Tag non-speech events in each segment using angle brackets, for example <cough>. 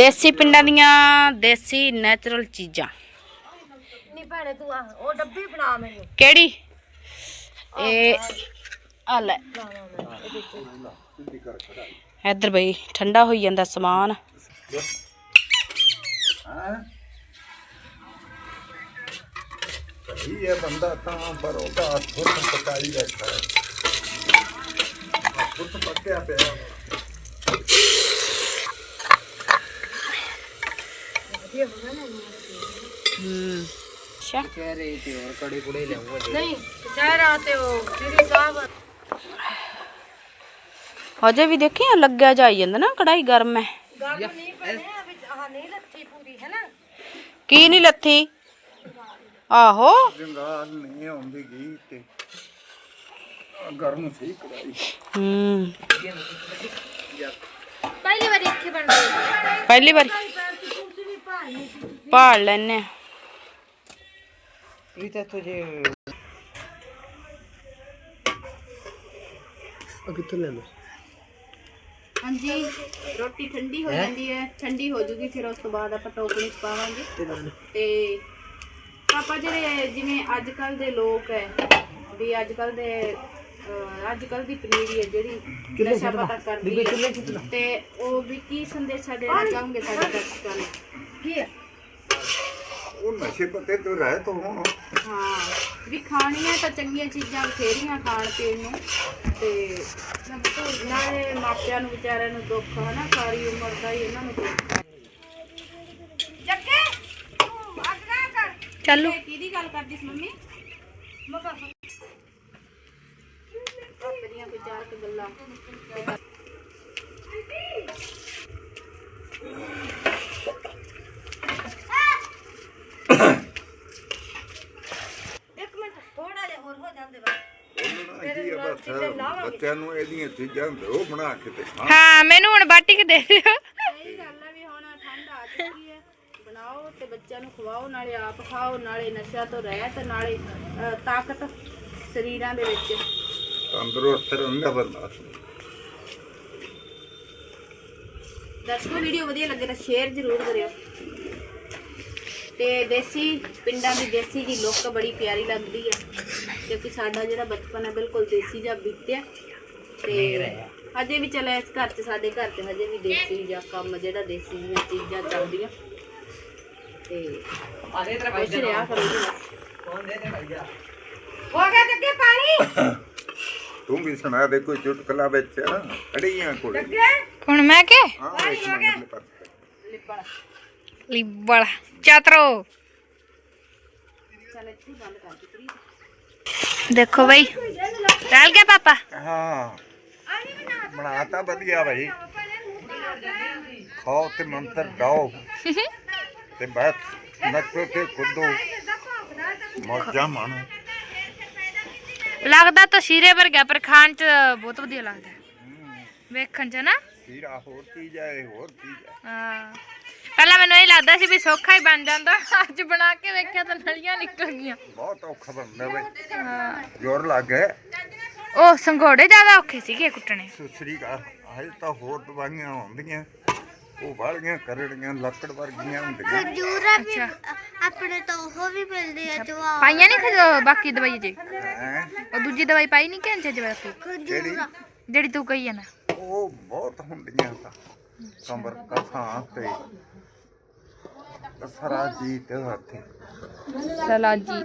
ਦੇਸੀ ਪਿੰਡਾਂ ਦੀਆਂ ਦੇਸੀ ਨੈਚੁਰਲ ਚੀਜ਼ਾਂ ਨਹੀਂ ਭੈਣੇ ਤੂੰ ਆ ਉਹ ਡੱਬੀ ਬਣਾ ਮੈਨੂੰ ਕਿਹੜੀ ਇਹ ਆ ਲੈ ਇੱਧਰ ਬਈ ਠੰਡਾ ਹੋਈ ਜਾਂਦਾ ਸਮਾਨ ਸਹੀ ਹੈ ਬੰਦਾ ਤਾਂ ਪਰ ਉਹਦਾ ਫੁੱਟ ਪਕਾਈ ਰੱਖਦਾ ਹੈ ਆਹ ਫੁੱਟ ਪੱਕਿਆ ਪਿਆ ਹੂੰ ਹਜੇ ਵੀ ਦੇਖੀ ਆ ਲੱਗਿਆ ਜਾਈ ਜਾਂਦਾ ਨਾ ਕੜਾਈ ਗਰਮ ਹੈ ਗੱਲ ਨਹੀਂ ਆ ਵੀ ਆਹ ਨਹੀਂ ਲੱਥੀ ਪੂਰੀ ਹੈ ਨਾ? ਕੀ ਨਹੀਂ ਲੱਥੀ? ਆਹੋ। ਜੰਗਾਲ ਨਹੀਂ ਆਉਂਦੀ ਗਈ ਤੇ ਗਰਮ ਸੀ ਕੜਾਈ ਹੂੰ। ਪਹਿਲੀ ਵਾਰੀ ਇੱਥੇ ਬਣ ਰਹੀ ਪਹਿਲੀ ਵਾਰੀ। ਭਾਲ ਲੈਨੇ ਆ। ਪ੍ਰੀਤਾ ਤੁਝੇ ਆ ਕਿੱਥੋਂ ਲੈਣਾ ਹਾਂਜੀ। ਰੋਟੀ ਠੰਡੀ ਹੋ ਜਾਂਦੀ ਹੈ ਠੰਡੀ ਹੋ ਜੂਗੀ ਫਿਰ ਉਸ ਤੋਂ ਬਾਅਦ ਆਪਾਂ ਟੋਕਰੀ ਚ ਪਾਵਾਂਗੇ। ਤੇ ਪਾਪਾ ਜਿਹੜੇ ਜਿਵੇਂ ਅੱਜ ਕੱਲ ਦੇ ਲੋਕ ਹੈ ਵੀ ਅੱਜ ਕੱਲ ਦੇ ਅਹ, ਅੱਜ ਕੱਲ ਦੀ ਪਨੀਰੀ ਹੈ ਜਿਹੜੀ ਨਸ਼ਾ ਪਤਾ ਕਰਦੀ ਹੈ। ਤੇ ਉਹ ਵੀ ਕੀ ਸੰਦੇਸ਼ਾ ਦੇਣਾ ਚਾਹੋਗੇ ਸਾਡੇ ਦਰਸ਼ਕਾਂ ਨੂੰ ਕੀ ਹੈ? ਉਹ ਨਸ਼ੇ ਪੱਤੇ ਤੋਂ ਰਹਿਤ ਹੋਣ ਹਾਂ ਵੀ ਖਾਣੀਆਂ ਤਾਂ ਚੰਗੀਆਂ ਚੀਜ਼ਾਂ ਬਥੇਰੀਆਂ ਖਾਣ ਪੀਣ ਨੂੰ। ਤੇ ਨਾਲੇ ਮਾਪਿਆਂ ਨੂੰ ਵਿਚਾਰਿਆਂ ਨੂੰ ਦੁੱਖ ਹਨਾ? ਸਾਰੀ ਉਮਰ ਦਾ ਹੀ ਇਹਨਾਂ ਨੂੰ ਦੁੱਖ। ਜੱਗੇ ਤੂੰ ਅੱਗਾ ਕਰ। ਚੱਲੋ। ਕਿਹਦੀ ਗੱਲ ਕਰਦੀ ਸੀ ਮੰਮੀ? ਮਗਾ ਆਪਣੀਆਂ ਕੋਈ ਚਾਰ ਕੁ ਗੱਲਾਂ ਇੱਕ ਮਿੰਟ ਥੋੜਾ ਜਿਹਾ ਹੋਰ ਹੋ ਜਾਂਦੇ ਬਸ ਉਹਨਾਂ ਕੀ ਆ ਬਸ ਬੱਚਿਆਂ ਨੂੰ ਇਹਦੀਆਂ ਚੀਜ਼ਾਂ ਦਿਓ ਬਣਾ ਕੇ ਤੇ ਹਾਂ ਮੈਨੂੰ ਹੁਣ ਬਾਟੀ ਕੇ ਦੇ ਦਿਓ। ਸਹੀ ਗੱਲ ਹੈ ਵੀ ਹੁਣ ਠੰਡ ਆ ਚੁੱਕੀ ਹੈ। ਬਣਾਓ ਤੇ ਬੱਚਿਆਂ ਨੂੰ ਖਵਾਓ ਨਾਲੇ ਆਪ ਖਾਓ ਨਾਲੇ ਨਸ਼ਾ ਤੋਂ ਰਹਿਤ ਨਾਲੇ ਅ, ਤਾਕਤ ਸਰੀਰਾਂ ਦੇ ਵਿੱਚ। ਤੰਦਰੁਸਤ ਰਹਿੰਦਾ ਬੰਦਾ। ਦਰਸ਼ਕੋ ਵੀਡੀਓ ਵਧੀਆ ਲੱਗੇ ਤਾਂ ਸ਼ੇਅਰ ਜ਼ਰੂਰ ਕਰਿਓ। ਤੇ ਦੇਸੀ ਪਿੰਡਾਂ ਦੀ ਦੇਸੀ ਜੀ ਲੁੱਕ ਬੜੀ ਪਿਆਰੀ ਲੱਗਦੀ ਹੈ। ਕਿਉਂਕਿ ਸਾਡਾ ਜਿਹੜਾ ਬਚਪਨ ਹੈ ਬਿਲਕੁਲ ਦੇਸੀ ਜਿਹਾ ਬੀਤਿਆ। ਤੇ ਹਜੇ ਵੀ ਚੱਲ ਇਸ ਘਰ 'ਚ ਸਾਡੇ ਘਰ 'ਚ ਹਜੇ ਵੀ ਦੇਸੀ ਜਿਹਾ ਕੰਮ ਜਿਹੜਾ ਦੇਸੀ ਦੀਆਂ ਚੀਜ਼ਾਂ ਚੱਲਦੀਆਂ। ਤੇ ਕੁਛ ਰਿਹਾ ਕਰੋ ਜੀ ਬਸ। ਹੋ ਗਿਆ ਜੱਗੇ ਪਾਣੀ? ਤੂੰ ਵੀ ਸੁਣਾ ਦੇ ਕੋਈ ਚੁਟਕਲਾ ਵਿੱਚ ਅੜੀਆਂ ਕੋਲ। ਜੱਗੇ? ਹੁਣ ਮੈਂ ਕਿ? ਹਾਂ ਇੱਕ ਮਿੰਟ ਪਾਸੇ। ਲਿਬੜ ਚਾਤਰੋ। ਦੇਖੋ ਬਈ ਰਹਿਲ ਗਿਆ ਪਾਪਾ? ਹਾਂ। ਬਣਾਤਾ ਵਧੀਆ ਭਾਈ ਖਾਓ ਤੇ ਮੰਤਰ ਗਾਓ। ਤੇ ਬਸ ਨੱਚੋ ਤੇ ਕੁੱਦੋ। ਮੌਜਾਂ ਮਾਣੋ। ਲੱਗਦਾ ਤਾਂ ਸ਼ੀਰੇ ਵਰਗਾ ਪਰ ਖਾਣ ਚ ਬਹੁਤ ਵਧੀਆ ਲੱਗਦਾ। ਵੇਖਣ ਚ ਨਾ। ਸੀਰਾ ਹੋਰ ਚੀਜ਼ ਹੈ ਹੋਰ ਚੀਜ਼ ਹੈ ਹਾਂ। ਮੈਨੂੰ ਇਹ ਲੱਗਦਾ ਸੀ ਵੀ ਸੌਖਾ ਹੀ ਬਣ ਜਾਂਦਾ। ਅੱਜ ਬਣਾ ਕੇ ਵੇਖਿਆ ਤਾਂ ਨਲੀਆਂ ਨਿਕਲ ਗਈਆਂ। ਬਹੁਤ ਔਖਾ ਬਣਦਾ ਬਈ ਹਾਂ। ਜ਼ੋਰ ਲੱਗ ਗਿਆ। ਉਹ ਸੰਘੋੜੇ ਜ਼ਿਆਦਾ ਔਖੇ ਸੀਗੇ ਕੁੱਟਣੇ। ਸੁਸਰੀ ਕਾ ਹਜੇ ਤਾਂ ਹੋਰ ਦਵਾਈਆਂ ਆਉਂਦੀਆਂ। ਉਹ ਵਾਲੀਆਂ ਕਰੜੀਆਂ ਲੱਕੜ ਵਰਗੀਆਂ ਹੁੰਦੀਆਂ। ਜੂਰਾ ਵੀ ਅੱਛਾ। ਆਪਣੇ ਤੋਂ ਉਹ ਵੀ ਮਿਲਦੀ ਹੈ ਜਵਾ ਪਾਈਆਂ ਨਹੀਂ ਖਜੋ ਬਾਕੀ ਦਵਾਈ ਜੇ? ਹੈਂ। ਉਹ ਦੂਜੀ ਦਵਾਈ ਪਾਈ ਨਹੀਂ ਕਿ ਜੇ ਬਾਕੀ ਕਿਹੜੀ ਜਿਹੜੀ ਤੂੰ ਕਹੀ ਆ ਨਾ। ਉਹ ਬਹੁਤ ਹੁੰਦੀਆਂ ਤਾਂ। ਕੰਬਰ ਕਥਾਂ ਤੇ। ਕਸਰਾ ਜੀ ਤੇ ਹੱਥੇ ਸਲਾਜੀ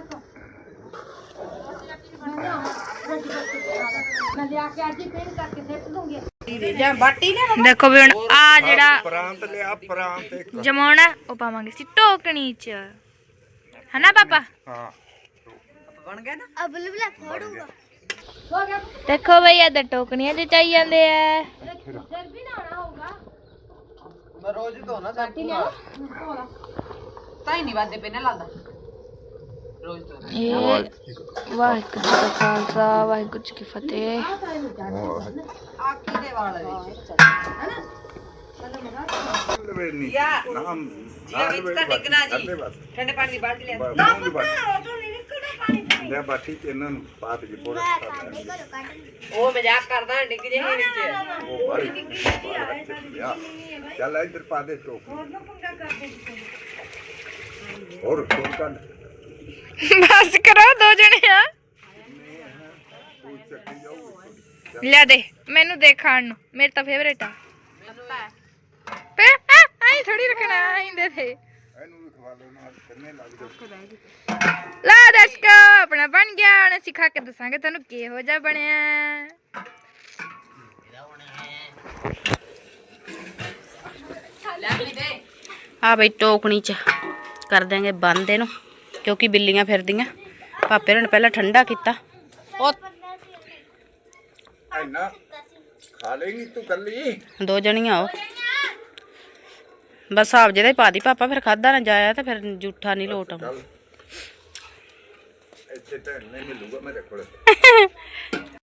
ਦੇਖੋ ਵੀ ਹੁਣ ਆ ਜਿਹੜਾ ਪ੍ਰਾਂਤ ਲਿਆ ਪ੍ਰਾਂਤ ਇੱਕ। ਜਮਾਉਣਾ ਉਹ ਪਾਵਾਂਗੇ ਸੀ ਟੋਕਣੀ ਚ। ਹਨਾ ਪਾਪਾ? ਹਾਂ। ਅਬਲ ਬਲਾ ਫੋੜੂਗਾ। ਦੇਖੋ ਬਈ ਇਹਦੇ ਟੋਕਣੀਆਂ ਚ ਚਾਈ ਜਾਂਦੇ ਆ। ਮੈਂ ਰੋਜ਼ ਧੋਣਾ ਸਾਡੀ ਲਿਆ ਤਾਂ ਹੀ ਨਹੀਂ ਵਾਦੇ ਪੇ ਨਾ ਲਾਦਾ ਰੋਜ਼ ਧੋਣਾ ਇਹ ਵਾਹਿਗੁਰੂ ਜੀ ਕਾ ਖਾਲਸਾ ਵਾਹਿਗੁਰੂ ਜੀ ਕੀ ਫਤਿਹ ਆਖੀ ਦੇ ਵਾਲ ਵਿੱਚ ਲਵੇ ਨਹੀਂ ਨਾਮ ਵਿੱਚ ਤਾਂ ਡਿੱਗਣਾ ਜੀ। ਠੰਡੇ ਪਾਣੀ ਦੀ ਬਾਲਟੀ ਲਿਆ ਨਾ ਉਹ ਤੋਂ ਨਹੀਂ ਨਿਕਲਦਾ ਪਾਣੀ ਲੈ ਬਾਠੀ ਚ ਇਹਨਾਂ ਨੂੰ ਪਾਤ ਜੀ ਪੋੜਾ ਉਹ ਮਜ਼ਾਕ ਕਰਦਾ ਡਿੱਗ ਜੇ ਵਿੱਚ ਉਹ ਬਾੜੀ ਚੱਲ ਇੱਧਰ ਪਾ ਦੇ ਟੋਕ ਹੋਰ ਕੋਣ ਕੰਨ ਬਸ ਕਰੋ ਦੋ ਜਣੇ ਆ। ਲੈ ਦੇ ਮੈਨੂੰ ਦੇ ਖਾਣ ਨੂੰ ਮੇਰੇ ਤਾਂ ਫੇਵਰੇਟ ਆ। ਪੇ ਆਈ ਥੋੜੀ ਰੱਖਣਾ ਆਈ ਦੇ ਦੇ। ਇਹਨੂੰ ਵੀ ਖਵਾ ਲਓ ਨਾਲ ਕੰਨੇ ਲੱਗ ਜਾਓ। ਲਾ ਦਸਕੋ ਆਪਣਾ ਬਣ ਗਿਆ ਹੁਣ ਅਸੀਂ ਖਾ ਕੇ ਦੱਸਾਂਗੇ ਤੁਹਾਨੂੰ ਕਿਹੋ ਜਿਹਾ ਬਣਿਆ। ਆ ਬਈ ਟੋਕਣੀ ਚ। ਕਰ ਦਿਆਂਗੇ ਬੰਦ ਇਹਨੂੰ ਕਿਉਂਕਿ ਬਿੱਲੀਆਂ ਫਿਰਦੀਆਂ। ਪਾਪੇ ਨੇ ਪਹਿਲਾਂ ਠੰਡਾ ਕੀਤਾ। ਉਹ ਐਨਾ ਖਾ ਲੇਗੀ ਤੂੰ ਕੱਲੀ? ਦੋ ਜਣੀਆਂ ਉਹ। ਬਸ ਆਪ ਜਿਹਦਾ ਹੀ ਪਾ ਦੀ ਪਾਪਾ ਫਿਰ ਖਾਦਾ ਨਾ ਜਾਇਆ ਤਾਂ ਫਿਰ ਜੂਠਾ ਨਹੀਂ ਲੋਟ ਆਉਂਦਾ। ਚੱਲ। ਇੱਥੇ ਤਾਂ ਨਹੀਂ ਮਿਲੂਗਾ ਮੇਰੇ ਕੋਲ। <laughs>